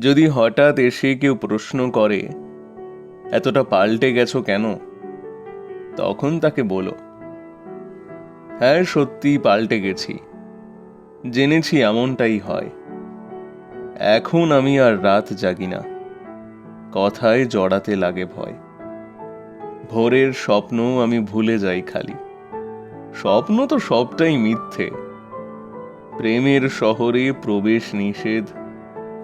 যদি হঠাৎ এসে কেউ প্রশ্ন করে, এতটা পাল্টে গেছো কেন? তখন তাকে বলো হ্যাঁ সত্যি পাল্টে গেছি। জেনেছি এমনটাই হয়। এখন আমি আর রাত জাগি না। কথায় জড়াতে লাগে ভয়। ভোরের স্বপ্ন আমি ভুলে যাই খালি। স্বপ্ন তো সবটাই মিথ্যে। প্রেমের শহরে প্রবেশ নিষেধ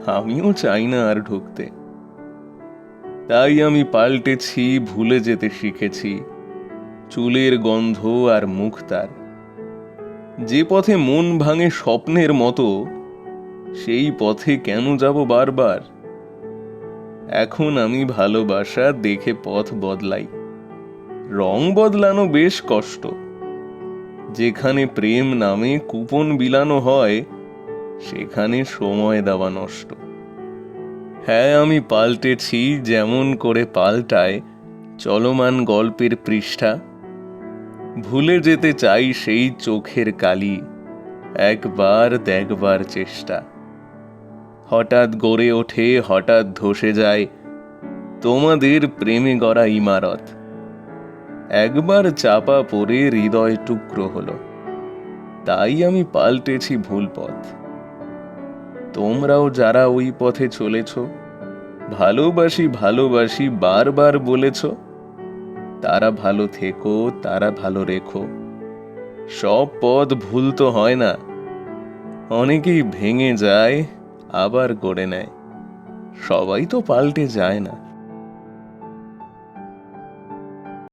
আমিও চাই না আর ঢুকতে। তাই আমি পাল্টেছি, ভুলে যেতে শিখেছি। চুলের গন্ধ আর মুখ তার। যে পথে মন ভাঙে স্বপ্নের মতো, সেই পথে কেন যাব বারবার? এখন আমি ভালোবাসা দেখে পথ বদলাই। রং বদলানো বেশ কষ্ট। যেখানে প্রেম নামে কুপন বিলানো হয় সেখানে সময় দেওয়া নষ্ট। হ্যাঁ আমি পাল্টেছি, যেমন করে পাল্টায় চলমান গল্পের পৃষ্ঠা। ভুলে যেতে চাই সেই চোখের কালি, একবার দেখবার চেষ্টা। হঠাৎ গড়ে ওঠে, হঠাৎ ধসে যায় তোমাদের প্রেমে গড়া ইমারত। একবার চাপা পড়ে হৃদয় টুকরো হলো। তাই আমি পাল্টেছি ভুল পথ। তোমরাও যারা ওই পথে চলেছ, ভালোবাসি ভালোবাসি বারবার বলেছ, তারা ভালো থেকো, তারা ভালো রেখো। সব পদ ভুল তো হয় না। অনেকেই ভেঙে যায়, আবার গড়ে নেয়। সবাই তো পাল্টে যায় না।